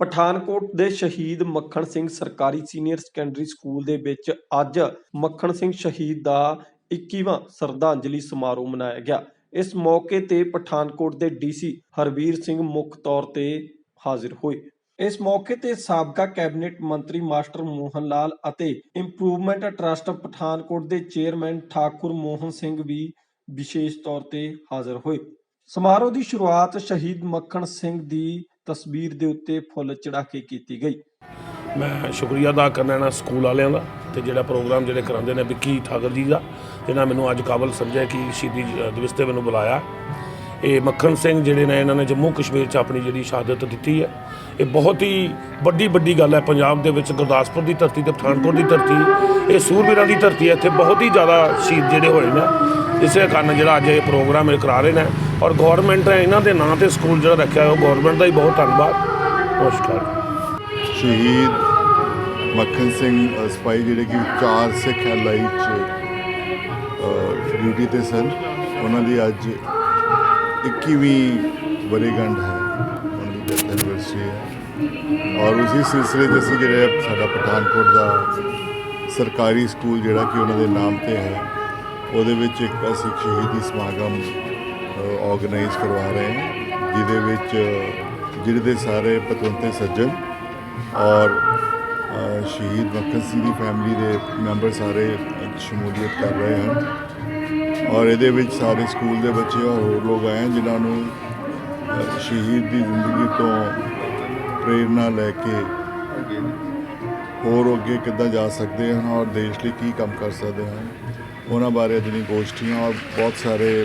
ਪਠਾਨਕੋਟ ਦੇ ਸ਼ਹੀਦ ਮੱਖਣ ਸਿੰਘ ਸਰਕਾਰੀ ਸੀਨੀਅਰ ਸੈਕੰਡਰੀ ਸਕੂਲ ਦੇ ਵਿੱਚ ਅੱਜ ਮੱਖਣ ਸਿੰਘ ਸ਼ਹੀਦ ਦਾ 21ਵਾਂ ਸ਼ਰਧਾਂਜਲੀ ਸਮਾਰੋਹ ਮਨਾਇਆ ਗਿਆ। ਇਸ ਮੌਕੇ ਤੇ ਪਠਾਨਕੋਟ ਦੇ ਡੀਸੀ ਹਰਵੀਰ ਸਿੰਘ ਮੁੱਖ ਤੌਰ ਤੇ ਹਾਜ਼ਰ ਹੋਏ। ਇਸ ਮੌਕੇ ਤੇ ਸਾਬਕਾ ਕੈਬਨਿਟ ਮੰਤਰੀ ਮਾਸਟਰ ਮੋਹਨ ਲਾਲ ਅਤੇ ਇੰਪਰੂਵਮੈਂਟ ਟਰਸਟ ਪਠਾਨਕੋਟ ਦੇ ਚੇਅਰਮੈਨ ਠਾਕੁਰ ਮੋਹਨ ਸਿੰਘ ਵੀ ਵਿਸ਼ੇਸ਼ ਤੌਰ ਤੇ ਹਾਜ਼ਰ ਹੋਏ। ਸਮਾਰੋਹ ਦੀ ਸ਼ੁਰੂਆਤ ਸ਼ਹੀਦ ਮੱਖਣ ਸਿੰਘ ਦੀ ਤਸਵੀਰ ਦੇ ਉੱਤੇ ਫੁੱਲ ਚੜਾ ਕੇ ਕੀਤੀ ਗਈ। ਮੈਂ ਸ਼ੁਕਰੀਆ ਅਦਾ ਕਰਨਾ ਇਹਨਾਂ ਸਕੂਲ ਵਾਲਿਆਂ ਦਾ ਤੇ ਜਿਹੜਾ ਪ੍ਰੋਗਰਾਮ ਜਿਹੜੇ ਕਰਾਉਂਦੇ ਨੇ ਵਿੱਕੀ ਠਾਕੁਰ ਜੀ ਦਾ ਜਿਹਨਾਂ ਮੈਨੂੰ ਅੱਜ ਕਾਬਲ ਸਮਝਿਆ ਕਿ ਸ਼ਹੀਦੀ ਦਿਵਸ ਤੇ ਮੈਨੂੰ ਬੁਲਾਇਆ। ਇਹ ਮੱਖਣ ਸਿੰਘ ਜਿਹੜੇ ਨੇ ਇਹਨਾਂ ਨੇ ਜੰਮੂ ਕਸ਼ਮੀਰ 'ਚ ਆਪਣੀ ਜਿਹੜੀ ਸ਼ਹਾਦਤ ਦਿੱਤੀ ਹੈ। ਇਹ ਬਹੁਤ ਹੀ ਵੱਡੀ ਵੱਡੀ ਗੱਲ ਹੈ। ਪੰਜਾਬ ਦੇ ਵਿੱਚ ਗੁਰਦਾਸਪੁਰ ਦੀ ਧਰਤੀ ਤੇ ਪਠਾਨਕੋਟ ਦੀ ਧਰਤੀ ਇਹ ਸੂਰਬੀਰਾਂ ਦੀ ਧਰਤੀ ਹੈ। ਇੱਥੇ ਬਹੁਤ ਹੀ ਜ਼ਿਆਦਾ ਸ਼ਹੀਦ ਜਿਹੜੇ ਹੋਏ ਨੇ। ਇਸੇ ਕਾਰਨ ਜਿਹੜਾ ਅੱਜ ਇਹ ਪ੍ਰੋਗਰਾਮ ਇਹ ਕਰਾ ਰਹੇ ਨੇ। ਔਰ ਗਵਰਨਮੈਂਟ ਨੇ ਇਹਨਾਂ ਦੇ ਨਾਂ ਤੇ ਸਕੂਲ ਜਿਹੜਾ ਰੱਖਿਆ ਹੈ, ਉਹ ਗਵਰਨਮੈਂਟ ਦਾ ਹੀ ਬਹੁਤ ਧੰਨਵਾਦ। ਨਮਸਕਾਰ। ਸ਼ਹੀਦ ਮੱਖਣ ਸਿੰਘ ਅ, ਜਿਹੜੇ ਕਿ ਚਾਰ ਸਿੱਖ ਲਾਈ ਚ ਡਿਊਟੀ ਤੇ ਸਨ। ਉਹਨਾਂ ਦੀ ਅੱਜ 21ਵੀਂ ਵਰੇਗੰਢ ਹੈ ਉਹਨਾਂ ਦੀ ਡੈਥ ਐਨਵਰਸਰੀ ਹੈ ਔਰ ਉਸੇ ਸਿਲਸਿਲੇ 'ਚ ਅਸੀਂ ਜਿਹੜੇ ਸਾਡਾ ਪਠਾਨਕੋਟ ਦਾ ਸਰਕਾਰੀ ਸਕੂਲ ਜਿਹੜਾ ਕਿ ਉਹਨਾਂ ਦੇ ਨਾਮ ਤੇ ਹੈ ਉਹਦੇ ਵਿੱਚ ਇੱਕ ਅਸੀਂ ਸ਼ਹੀਦੀ ਸਮਾਗਮ ਆਰਗੇਨਾਈਜ਼ ਕਰਵਾ ਰਹੇ ਹਾਂ ਜਿਹਦੇ ਵਿੱਚ ਜਿਹੜੇ ਦੇ ਸਾਰੇ ਪਤਵੰਤੇ ਸੱਜਣ ਔਰ ਸ਼ਹੀਦ ਮੱਖਣ ਸਿੰਘ ਦੀ ਫੈਮਿਲੀ ਦੇ ਮੈਂਬਰ ਸਾਰੇ ਸ਼ਮੂਲੀਅਤ ਕਰ ਰਹੇ ਹਨ ਔਰ ਇਹਦੇ ਵਿੱਚ ਸਾਰੇ ਸਕੂਲ ਦੇ ਬੱਚੇ ਔਰ ਹੋਰ ਲੋਕ ਆਏ ਜਿਨ੍ਹਾਂ ਨੂੰ ਸ਼ਹੀਦ ਦੀ ਜ਼ਿੰਦਗੀ ਤੋਂ ਪ੍ਰੇਰਨਾ ਲੈ ਕੇ ਹੋਰ ਅੱਗੇ ਕਿੱਦਾਂ ਜਾ ਸਕਦੇ ਹਨ ਔਰ ਦੇਸ਼ ਲਈ ਕੀ ਕੰਮ ਕਰ ਸਕਦੇ ਹਨ, ਉਹਨਾਂ ਬਾਰੇ ਜਿਹੜੀਆਂ ਗੋਸ਼ਟੀਆਂ ਔਰ ਬਹੁਤ ਸਾਰੇ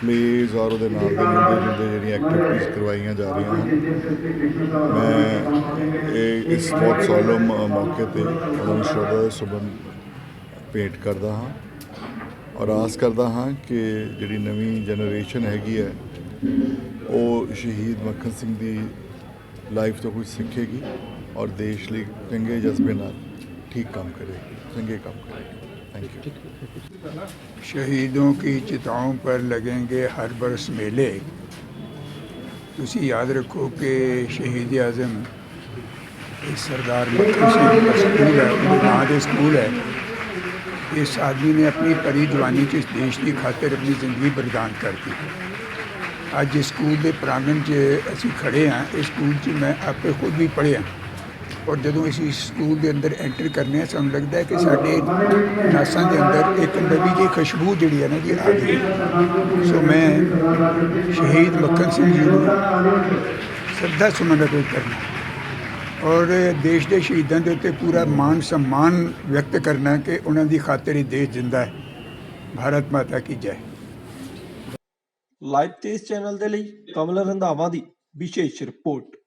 ਪਲੇਜ਼ ਔਰ ਉਹਦੇ ਨਾਲ ਦੇ ਮਿਲਦੇ ਜੁਲਦੇ ਜਿਹੜੀਆਂ ਐਕਟੀਵਿਟੀਜ਼ ਕਰਵਾਈਆਂ ਜਾ ਰਹੀਆਂ ਹਨ। ਮੈਂ ਇਹ ਇਸ ਬਹੁਤ ਸੋਲਮ ਮੌਕੇ ਤੇ ਉਹਨਾਂ ਨੂੰ ਸ਼ਰਧਾ ਸੁਭਨ ਭੇਟ ਕਰਦਾ ਹਾਂ। ਔਰ ਆਸ ਕਰਦਾ ਹਾਂ ਕਿ ਜਿਹੜੀ ਨਵੀਂ ਜਨਰੇਸ਼ਨ ਹੈਗੀ ਹੈ ਉਹ ਸ਼ਹੀਦ ਮੱਖਣ ਸਿੰਘ ਦੀ ਲਾਈਫ ਤੋਂ ਕੁਝ ਸਿੱਖੇਗੀ ਔਰ ਦੇਸ਼ ਲਈ ਚੰਗੇ ਜਜ਼ਬੇ ਨਾਲ ਠੀਕ ਕੰਮ ਕਰੇਗੀ ਚੰਗੇ ਕੰਮ ਕਰੇਗੀ ਥੈਂਕ ਯੂ शहीदों की चिताओं पर लगेंगे हर बरस मेले ਤੁਸੀਂ ਯਾਦ ਰੱਖੋ ਕਿ ਸ਼ਹੀਦ ਆਜ਼ਮ ਇਹ ਸਰਦਾਰ ਮੱਖਣ ਸਿੰਘ ਦਾ ਸਕੂਲ ਹੈ ਉਹਦੇ ਨਾਂ ਦੇ ਸਕੂਲ ਹੈ ਇਸ ਆਦਮੀ ਨੇ ਆਪਣੀ ਪਰੀ ਜਵਾਨੀ 'ਚ ਇਸ ਦੇਸ਼ ਦੀ ਖਾਤਰ ਆਪਣੀ ਜ਼ਿੰਦਗੀ ਬਲੀਦਾਨ ਕਰ ਦਿੱਤੀ ਅੱਜ ਇਸ ਸਕੂਲ ਦੇ ਪ੍ਰਾਂਗਣ 'ਚ ਅਸੀਂ ਖੜੇ ਹਾਂ। ਇਸ ਸਕੂਲ 'ਚ ਮੈਂ ਆਪੇ ਖੁਦ ਵੀ ਪੜ੍ਹਿਆ ਔਰ ਜਦੋਂ ਅਸੀਂ ਇਸ ਸਕੂਲ ਦੇ ਅੰਦਰ ਐਂਟਰ ਕਰਨੇ ਹਾਂ, ਸਾਨੂੰ ਲੱਗਦਾ ਹੈ ਕਿ ਸਾਡੇ ਨਾਸਾਂ ਦੇ ਅੰਦਰ ਇੱਕ ਨਵੀਂ ਜਿਹੀ ਖੁਸ਼ਬੂ ਜਿਹੜੀ ਹੈ ਨਾ ਜੀ ਆ ਗਈ। ਹੈ। ਸੋ ਮੈਂ ਸ਼ਹੀਦ ਮੱਖਣ ਸਿੰਘ ਜੀ ਨੂੰ ਸ਼ਰਧਾ ਸੁਮਨ ਅਰਪਿਤ ਕਰਨਾ ਔਰ ਦੇਸ਼ ਦੇ ਸ਼ਹੀਦਾਂ ਦੇ ਉੱਤੇ ਪੂਰਾ ਮਾਣ ਸਨਮਾਨ ਵਿਅਕਤ ਕਰਨਾ ਕਿ ਉਹਨਾਂ ਦੀ ਖਾਤਰ ਹੀ ਦੇਸ਼ ਜਿੰਦਾ ਹੈ। ਭਾਰਤ ਮਾਤਾ ਕੀ ਜੈ। ਲਾਈਵ ਤੇਜ਼ ਚੈਨਲ ਦੇ ਲਈ ਕਮਲ ਰੰਧਾਵਾ ਦੀ ਵਿਸ਼ੇਸ਼ ਰਿਪੋਰਟ।